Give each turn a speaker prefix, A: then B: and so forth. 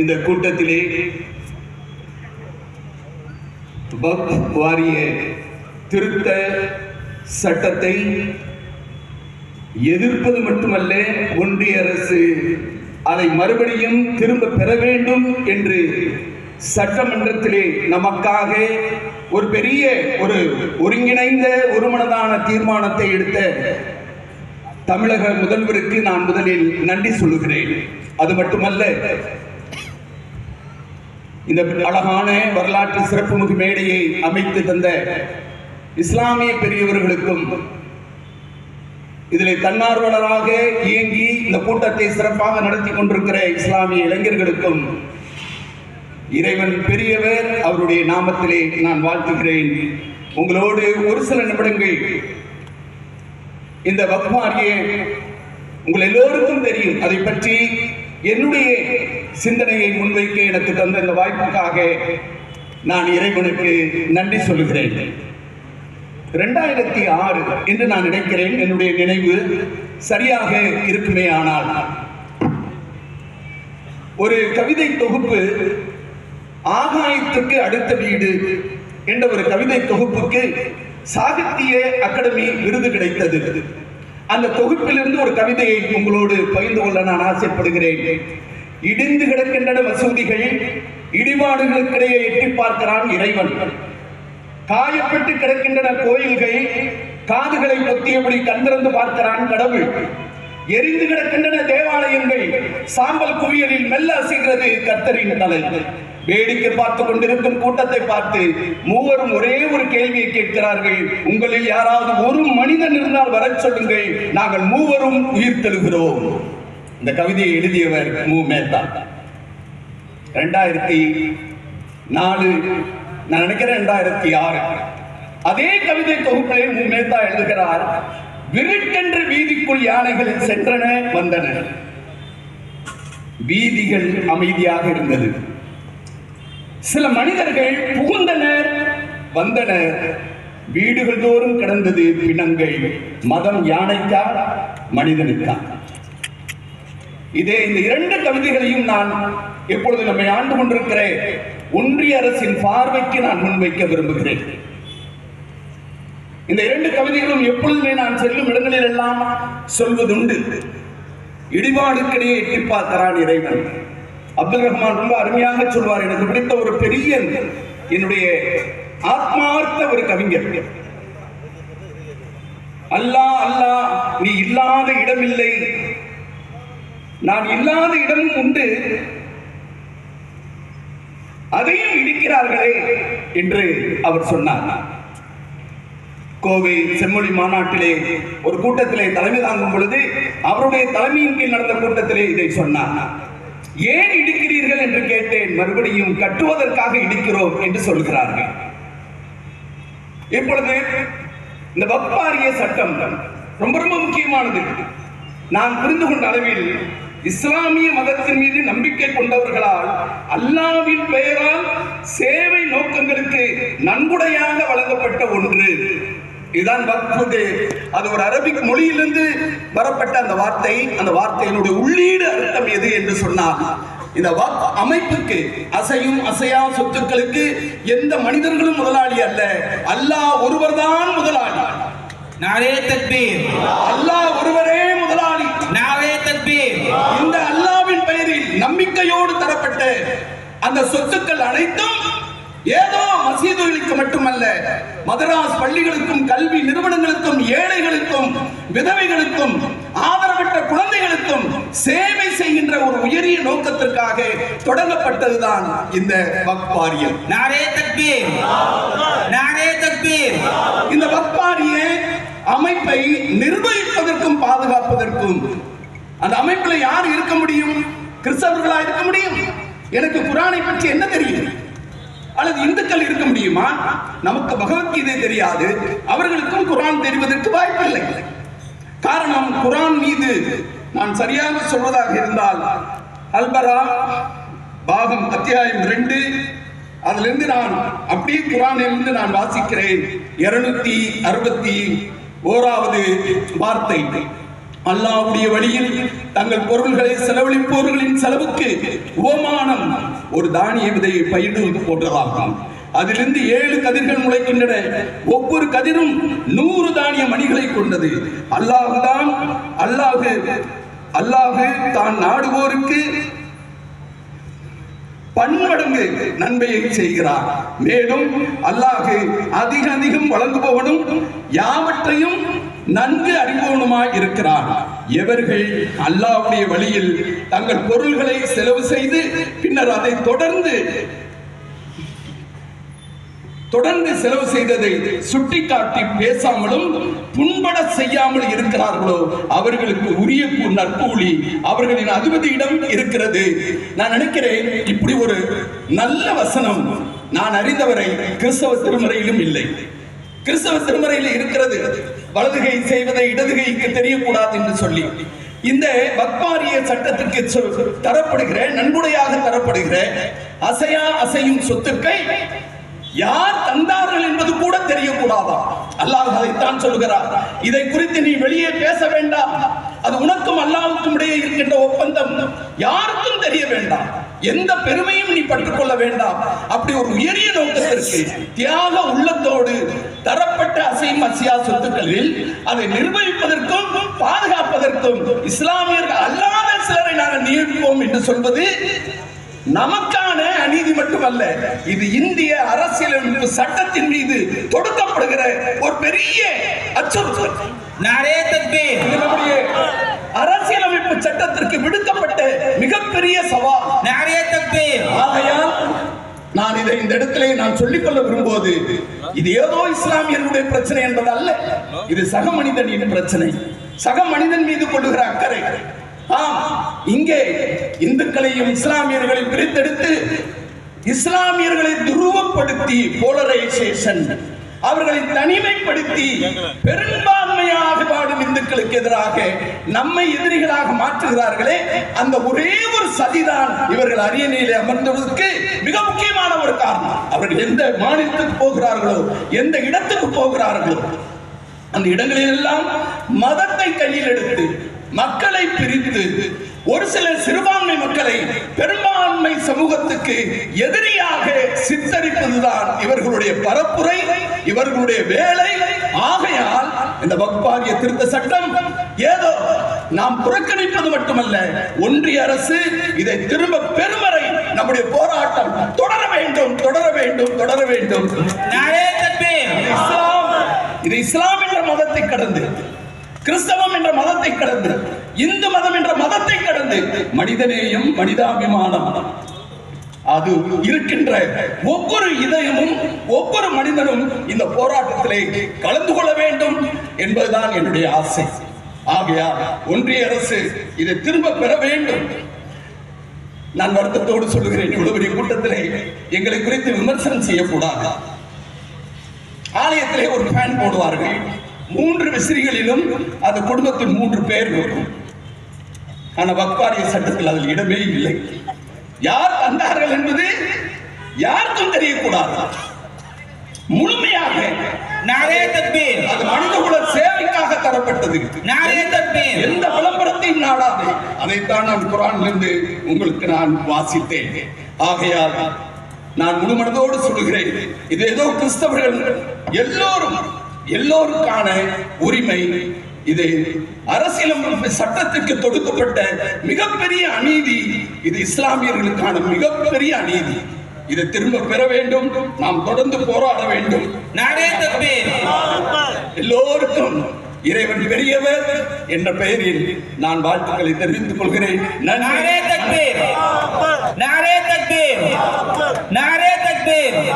A: இந்த கூட்டத்திலே வக்ஃப் வாரிய திருத்த சட்டத்தை எதிர்ப்பது மட்டுமல்ல ஒன்றிய அரசு அதை மறுபடியும் திரும்ப பெற வேண்டும் என்று சட்டமன்றத்திலே நமக்காக ஒரு பெரிய ஒரு ஒருங்கிணைந்த ஒருமனதான தீர்மானத்தை எடுத்த தமிழக முதல்வருக்கு நான் முதலில் நன்றி சொல்லுகிறேன். அது மட்டுமல்ல இந்த அழகான வரலாற்று சிறப்புமிகு மேடையை அமைத்து தந்த இஸ்லாமிய பெரியவர்களுக்கும் இதில் தன்னார்வலராக இயங்கி இந்த கூட்டத்தை சிறப்பாக நடத்தி கொண்டிருக்கிற இஸ்லாமிய இளைஞர்களுக்கும் இறைவன் பெரியவர் அவருடைய நாமத்திலே நான் வாழ்த்துகிறேன். உங்களோடு ஒரு சில நிமிடங்கள் இந்த வக்மாரியே உங்கள் எல்லோருக்கும் தெரியும். அதை பற்றி என்னுடைய சிந்தனையை முன்வைக்க எனக்கு தந்த இந்த வாய்ப்புக்காக நான் இறைவனுக்கு நன்றி சொல்லுகிறேன். ரெண்டாயிரத்தி ஆறு என்று நான் நினைக்கிறேன். என்னுடைய நினைவு சரியாக இருக்குமே ஆனால் ஒரு கவிதை தொகுப்பு ஆகாயத்துக்கு அடுத்த வீடு என்ற ஒரு கவிதை தொகுப்புக்கு சாகித்ய அகாடமி விருது கிடைத்தது. அந்த தொகுப்பிலிருந்து ஒரு கவிதையை உங்களோடு பகிர்ந்து கொள்ள நான் ஆசைப்படுகிறேன். இடிந்து கிடக்கின்றன மசூதிகள். இடிபாடுகளுக்கிடையே எட்டி பார்க்கிறான் இறைவன். காயப்பட்டு கிடக்கின்றன கோயில்கள். காதுகளை பொத்தியபடி கண்திறந்து பார்க்கிறான் கடவுள். எரிந்து கிடக்கின்றன தேவாலயங்கள். சாம்பல் குவியலில் மெல்ல அசைகிறது கத்தரின் தலை. வேடிக்கை பார்த்து கொண்டிருக்கும் கூட்டத்தை பார்த்து மூவரும் ஒரே ஒரு கேள்வியை கேட்கிறார்கள். உங்களில் யாராவது ஒரு மனிதன் இருந்தால் வரச் சொல்லுங்கள். நாங்கள் மூவரும் உயிர் தெழுகிறோம் இந்த கவிதையை எழுதியவர் மு. மேத்தா. ரெண்டாயிரத்தி நாலு நான் நினைக்கிறேன் ரெண்டாயிரத்தி ஆறு. அதே கவிதை தொகுப்பிலே மு. மேத்தா எழுதுகிறார் விருட்டென்று வீதிக்குள் யானைகள் சென்றன வந்தன. வீதிகள் அமைதியாக இருந்தது. சில மனிதர்கள் புகுந்தனர் வந்தனர் வீடுகள் தோறும் கிடந்தது பிணங்கள் மதம் யானைக்கா மனிதனுக்கா? இதே இந்த இரண்டு கவிதைகளையும் நான் எப்பொழுது நம்மை ஆண்டு கொண்டிருக்கிற ஒன்றிய அரசின் பார்வைக்கு நான் முன்வைக்க விரும்புகிறேன். இந்த இரண்டு கவிதைகளும் எப்பொழுதுமே நான் செல்லும் இடங்களில் எல்லாம் சொல்வதுண்டு. இடிபாடுக்கிடையே எட்டி பார்க்கிறான் இறைவன். அப்துல் ரஹ்மான் ரொம்ப அருமையாக சொல்வார் எனக்கு பிடித்த ஒரு பெரிய என்னுடைய ஆத்மார்த்த ஒரு கவிஞர். அல்லா அல்லாஹ் நீ இல்லாத இடமில்லை. நான் இல்லாத இடமும் உண்டு. அதையும் இடிக்கிறார்களே என்று அவர் சொன்னார். கோவை செம்மொழி மாநாட்டிலே ஒரு கூட்டத்திலே தலைமை தாங்கும் பொழுது அவருடைய தலைமையின் கீழ் நடந்த கூட்டத்திலே இதை சொன்னார். ஏன் இடிக்கிறீர்கள்? என்று கேட்டேன். மறுபடியும் கட்டுவதற்காக இடிக்கிறோம் என்று சொல்கிறார்கள். இப்பொழுது இந்த வப்பாரிய சட்டம் ரொம்ப ரொம்ப முக்கியமானது. நான் புரிந்து கொண்ட அளவில் இஸ்லாமிய மதத்தின் மீது நம்பிக்கை கொண்டவர்களால் அல்லாவின் பெயரால் சேவை நோக்கங்களுக்கு நன்கொடையாக வழங்கப்பட்ட ஒன்று. இதுதான் அது ஒரு அரபிக் மொழியிலிருந்து வரப்பட்ட அந்த வார்த்தை. அந்த வார்த்தையினுடைய உள்ளீடு அர்த்தம் எது என்று சொன்னால் இந்த வக் அமைப்புக்கு அசையும் அசையா சொத்துக்களுக்கு எந்த மனிதர்களும் முதலாளி அல்ல. அல்லாஹ் ஒருவர் தான் முதலாளி.
B: நானே தக்பீர்.
A: அல்லாஹ் ஒருவரே இந்த அல்லாவின் பெயரில் நம்பிக்கையோடு தரப்பட்ட அந்த சொத்துக்கள் அனைத்தும் ஏதோ மசீதுகளுக்கு மட்டுமல்ல மதராஸ் பள்ளிகளுக்கும் கல்வி நிறுவனங்களுக்கும் ஏழைகளுக்கும் விதவைகளுக்கும் ஆதரவற்ற குழந்தைகளுக்கும் சேவை செய்கின்ற ஒரு உயரிய நோக்கத்திற்காக தொடங்கப்பட்டதுதான் இந்த வக்பாரியம்
B: நாரே தக்பீர். நாரே தக்பீர்.
A: இந்த வக்பாரிய அமைப்பை நிர்வகிப்பதற்கும் பாதுகாப்பதற்கும் அந்த அமைப்பில் யார் இருக்க முடியும்? கிறிஸ்தவர்களா இருக்க முடியும்? எனக்கு குரானை பற்றி என்ன தெரியும் அல்லது இந்துக்கள் இருக்க முடியுமா? நமக்கு பகவத்கீதை தெரியாது. அவர்களுக்கும் குரான் தெரிவதற்கு வாய்ப்பில்லை. காரணம் குரான் மீது நான் சரியாக சொல்வதாக இருந்தால் அல்பரா பாகம் அத்தியாயம் ரெண்டு அதிலிருந்து நான் அப்படியே குரானிலிருந்து நான் வாசிக்கிறேன். இருநூத்தி அறுபத்தி ஓராவது வார்த்தை. அல்லாஹ்வுடைய வழியில் தங்கள் பொருள்களை செலவழிப்பவர்களின் செலவுக்கு உபமானம் ஒரு தானிய விதையை பயிரிடுவது போன்றதாகும். அதிலிருந்து ஏழு கதிர்கள் முளைக்கின்றன. ஒவ்வொரு கதிரும் நூறு தானிய மணிகளை கொண்டது. அல்லாஹுதான் அல்லாஹு அல்லாஹு தான் நாடுவோருக்கு பன்மடங்கு நன்மையை செய்கிறார். மேலும் அல்லாஹு அதிக அதிகம் வழங்குபவனும் யாவற்றையும் நன்கு அறிபவனுமாய் இருக்கிறார் எவர்கள் அல்லாவுடைய வழியில் தங்கள் பொருள்களை செலவு செய்து பின்னர் அதை தொடர்ந்து தொடர்ந்து செலவு செய்ததை சுட்டிக்காட்டி பேசாமலும் புண்பட செய்யாமல் இருக்கிறார்களோ அவர்களுக்கு உரிய கூ- நற்கூலி அவர்களின் அதிபதியிடம் இருக்கிறது. நான் நினைக்கிறேன் இப்படி ஒரு நல்ல வசனம் நான் அறிந்தவரை கிறிஸ்தவ திருமுறையிலும் இல்லை. கிறிஸ்தவ திருமறையில் இருக்கிறது. வலதுகை செய்வதை இடதுகைக்கு தெரியக்கூடாது என்று சொல்லி இந்த வக்பாரிய சட்டத்திற்கு தரப்படுகிற நன்கொடையாக தரப்படுகிற அசையா அசையும் சொத்துக்கள் யார் தந்தார்கள் என்பது கூட தெரியக்கூடாதா? அல்லாஹ் அதைத்தான் சொல்கிறார் இதை குறித்து நீ வெளியே பேச வேண்டாம். அது உனக்கும் அல்லாவுக்கும் இடையே இருக்கின்ற ஒப்பந்தம். யாருக்கும் தெரிய வேண்டாம். எந்த பெருமையும் நீ பட்டுக்கொள்ள வேண்டாம். அப்படி ஒரு உயரிய நோக்கத்திற்கு தியாக உள்ளத்தோடு தரப்பட்ட அசையும் அசியா சொத்துக்களில் அதை நிர்வகிப்பதற்கும் பாதுகாப்பதற்கும் இஸ்லாமியர்கள் அல்லாத சிலரை நாங்கள் நியமிப்போம் என்று சொல்வது நமக்கான அநீதி மட்டுமல்ல இது இந்திய அரசியலமைப்பு சட்டத்தின் மீது தொடுக்கப்படுகிற ஒரு பெரிய அச்சுறுத்தல். நிறைய நம்முடைய அரசியலமைப்பு சட்டத்திற்கு விடுக்கப்பட்ட மிகப்பெரிய சவால்.
B: நிறைய
A: ஆகையால் நான் இதை இந்த இடத்திலே நான் சொல்லிக் கொள்ள விரும்புவது இது. ஏதோ இஸ்லாமியர்களுடைய பிரச்சனை என்பது அல்ல இது சக மனிதனின் பிரச்சனை. சக மனிதன் மீது கொள்ளுகிற அக்கறை. ஆம் இங்கே இந்துக்களையும் இஸ்லாமியர்களையும் பிரித்தெடுத்து இஸ்லாமியர்களை துருவப்படுத்தி போலரைசேஷன் அவர்களை தனிமைப்படுத்தி பெரும்பான்மையாக வாடும் இந்துக்களுக்கு எதிராக நம்மை எதிரிகளாக மாற்றுகிறார்களே அந்த ஒரே ஒரு சதிதான் இவர்கள் அரியணையிலே அமர்ந்ததற்கு மிக முக்கியமான ஒரு காரணம். அவர்கள் எந்த மாநிலத்துக்கு போகிறார்களோ எந்த இடத்துக்கு போகிறார்களோ அந்த இடங்களில் எல்லாம் மதத்தை கையில் எடுத்து மக்களை பிரித்து ஒரு சில சிறுபான்மை மக்களை பெரும்பான்மை சமூகத்துக்கு எதிரியாக சித்தரிப்பதுதான் இவர்களுடைய பரப்புரை இவர்களுடைய வேலை. ஆகையால் இந்த வக்பாரிய திருத்த சட்டம் ஏதோ நாம் புறக்கணிப்பது மட்டுமல்ல ஒன்றிய அரசு இதை திரும்ப பெருமறை நம்முடைய போராட்டம் தொடர வேண்டும் தொடர வேண்டும் தொடர வேண்டும். இது இஸ்லாம் என்ற மதத்தை கடந்து கிறிஸ்தவம் என்ற மதத்தை கடந்து இந்து மதம் என்ற மதத்தை கடந்து மனிதநேயம் மனிதாபிமானம் அது இருக்கின்ற ஒவ்வொரு இதயமும் ஒவ்வொரு மனிதனும் இந்த போராட்டத்திலே கலந்து கொள்ள வேண்டும் என்பதுதான் என்னுடைய ஆசை. ஆகையால் ஒன்றிய அரசு இதை திரும்ப பெற வேண்டும். நான் வருத்தத்தோடு சொல்லுகிறேன் இவ்வளவு பெரிய கூட்டத்திலே எங்களை குறித்து விமர்சனம் செய்யக்கூடாது. ஆலயத்திலே ஒரு ஃபேன் போடுவார்கள். மூன்று விசிறிகளிலும் அந்த குடும்பத்தின் மூன்று பேர் வரும். ஆனா வக்பாரிய சட்டத்தில் அதில் இடமே இல்லை. யார் தந்தார்கள் என்பது யாருக்கும் தெரியக்கூடாது. முழுமையாக
B: नारे
A: தரப்பட்டது. எந்த விளம்பரத்தையும் நாடாது. அதைத்தான் நான் குரானிலிருந்து உங்களுக்கு நான் வாசித்தேன். ஆகையால் நான் முழுமனதோடு சொல்லுகிறேன். இது ஏதோ கிறிஸ்தவர்கள் எல்லோரும் எல்லோருக்கான உரிமை. இது அரசியலமைப்பு சட்டத்திற்கு தொடுக்கப்பட்ட மிகப்பெரிய அநீதி. இது இஸ்லாமியர்களுக்கான மிகப்பெரிய அநீதி. இதை திரும்ப பெற வேண்டும். நாம் தொடர்ந்து போராட வேண்டும். எல்லோருக்கும் இறைவன் பெரியவர் என்ற பெயரில் நான் வாழ்த்துக்களை தெரிவித்துக் கொள்கிறேன்.
B: நாரே தக்பீர். நாரே தக்பீர். நாரே தக்பீர்.